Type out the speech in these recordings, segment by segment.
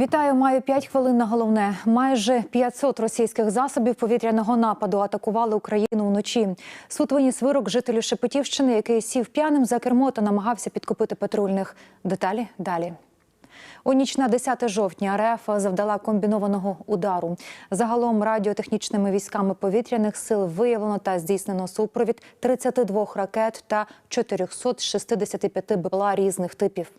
Вітаю, маю 5 хвилин на головне. Майже 500 російських засобів повітряного нападу атакували Україну вночі. Суд виніс вирок жителю Шепетівщини, який сів п'яним за кермо та намагався підкупити патрульних. Деталі далі. У ніч на 10 жовтня РФ завдала комбінованого удару. Загалом радіотехнічними військами повітряних сил виявлено та здійснено супровід 32 ракет та 465 БПЛА різних типів.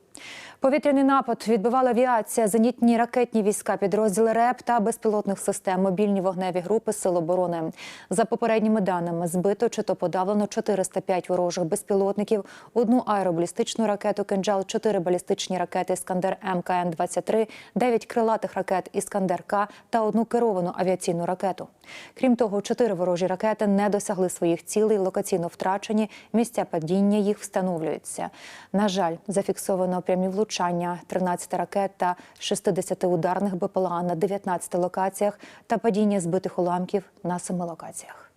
Повітряний напад відбивала авіація, зенітні ракетні війська, підрозділи РЕП та безпілотних систем, мобільні вогневі групи Сил оборони. За попередніми даними, збито чи то подавлено 405 ворожих безпілотників, одну аеробалістичну ракету «Кинджал», чотири балістичні ракети «Іскандер МКН-23», дев'ять крилатих ракет «Іскандер-К» та одну керовану авіаційну ракету. Крім того, чотири ворожі ракети не досягли своїх цілей, локаційно втрачені, місця падіння їх встановлюються. На жаль, зафіксовано прямі влучання 13 ракет та 60 ударних БПЛА на 19 локаціях та падіння збитих уламків на 7 локаціях.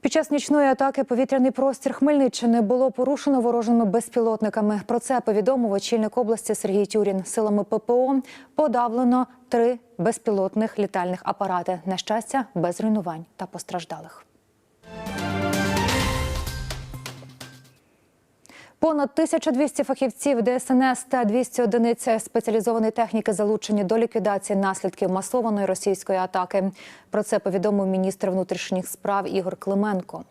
Під час нічної атаки повітряний простір Хмельниччини було порушено ворожими безпілотниками. Про це повідомив очільник області Сергій Тюрін. Силами ППО подавлено три безпілотних літальних апарати. На щастя, без руйнувань та постраждалих. Понад 1200 фахівців ДСНС та 200 одиниць спеціалізованої техніки залучені до ліквідації наслідків масованої російської атаки. Про це повідомив міністр внутрішніх справ Ігор Клименко.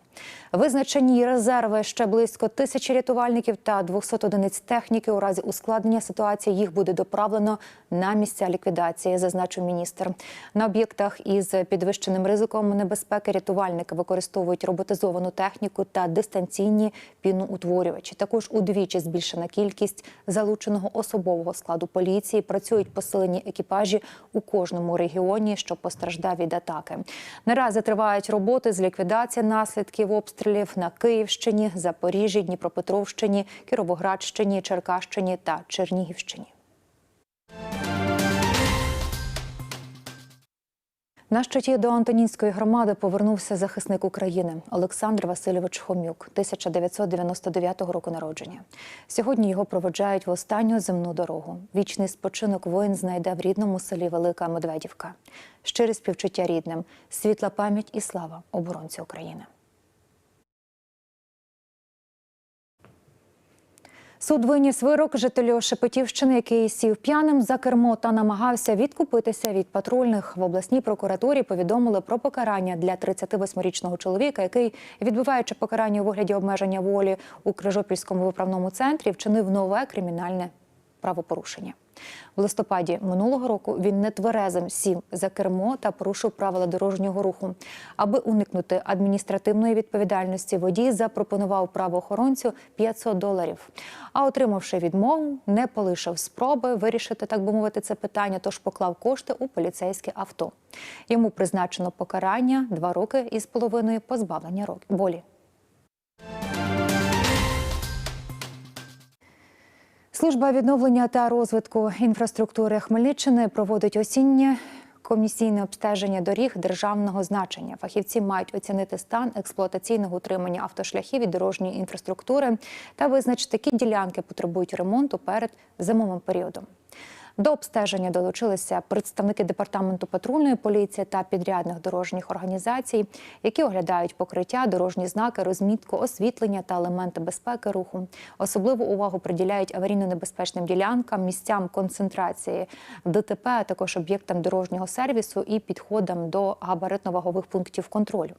Визначені резерви ще близько тисячі рятувальників та 200 одиниць техніки. У разі ускладнення ситуації їх буде доправлено на місця ліквідації, зазначив міністр. На об'єктах із підвищеним ризиком небезпеки рятувальники використовують роботизовану техніку та дистанційні піноутворювачі. Також удвічі збільшена кількість залученого особового складу поліції. Працюють посилені екіпажі у кожному регіоні, що постраждав від атаки. Наразі тривають роботи з ліквідації наслідків обстрілів на Київщині, Запоріжжі, Дніпропетровщині, Кіровоградщині, Черкащині та Чернігівщині. На щиті до Антонінської громади повернувся захисник України Олександр Васильович Хомюк, 1999 року народження. Сьогодні його проведжають в останню земну дорогу. Вічний спочинок воїн знайде в рідному селі Велика Медведівка. Щирі співчуття рідним, світла пам'ять і слава оборонцю України. Суд виніс вирок жителю Шепетівщини, який сів п'яним за кермо та намагався відкупитися від патрульних. В обласній прокуратурі повідомили про покарання для 38-річного чоловіка, який, відбуваючи покарання у вигляді обмеження волі у Крижопільському виправному центрі, вчинив нове кримінальне правопорушення. В листопаді минулого року він нетверезим сів за кермо та порушив правила дорожнього руху. Аби уникнути адміністративної відповідальності, водій запропонував правоохоронцю 500 доларів. А отримавши відмову, не полишив спроби вирішити, так би мовити, це питання, тож поклав кошти у поліцейське авто. Йому призначено покарання два роки із половиною позбавлення волі. Служба відновлення та розвитку інфраструктури Хмельниччини проводить осіннє комісійне обстеження доріг державного значення. Фахівці мають оцінити стан експлуатаційного утримання автошляхів і дорожньої інфраструктури та визначити, які ділянки потребують ремонту перед зимовим періодом. До обстеження долучилися представники департаменту патрульної поліції та підрядних дорожніх організацій, які оглядають покриття, дорожні знаки, розмітку, освітлення та елементи безпеки руху. Особливу увагу приділяють аварійно-небезпечним ділянкам, місцям концентрації ДТП, а також об'єктам дорожнього сервісу і підходам до габаритно-вагових пунктів контролю.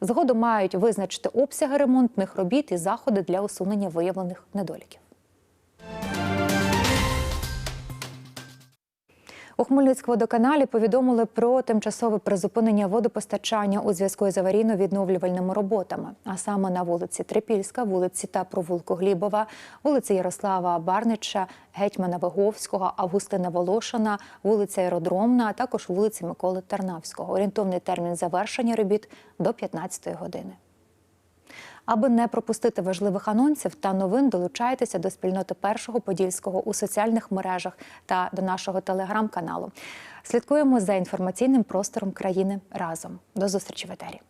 Згодом мають визначити обсяги ремонтних робіт і заходи для усунення виявлених недоліків. У Хмельницькводоканалі повідомили про тимчасове призупинення водопостачання у зв'язку з аварійно-відновлювальними роботами, а саме на вулиці Трипільська, вулиці та провулку Глібова, вулиці Ярослава Барнича, Гетьмана Виговського, Августина Волошина, вулиця Аеродромна, а також вулиці Миколи Тарнавського. Орієнтовний термін завершення робіт до 15-ї години. Аби не пропустити важливих анонсів та новин, долучайтеся до спільноти першого подільського у соціальних мережах та до нашого телеграм-каналу. Слідкуємо за інформаційним простором країни разом. До зустрічі в етері.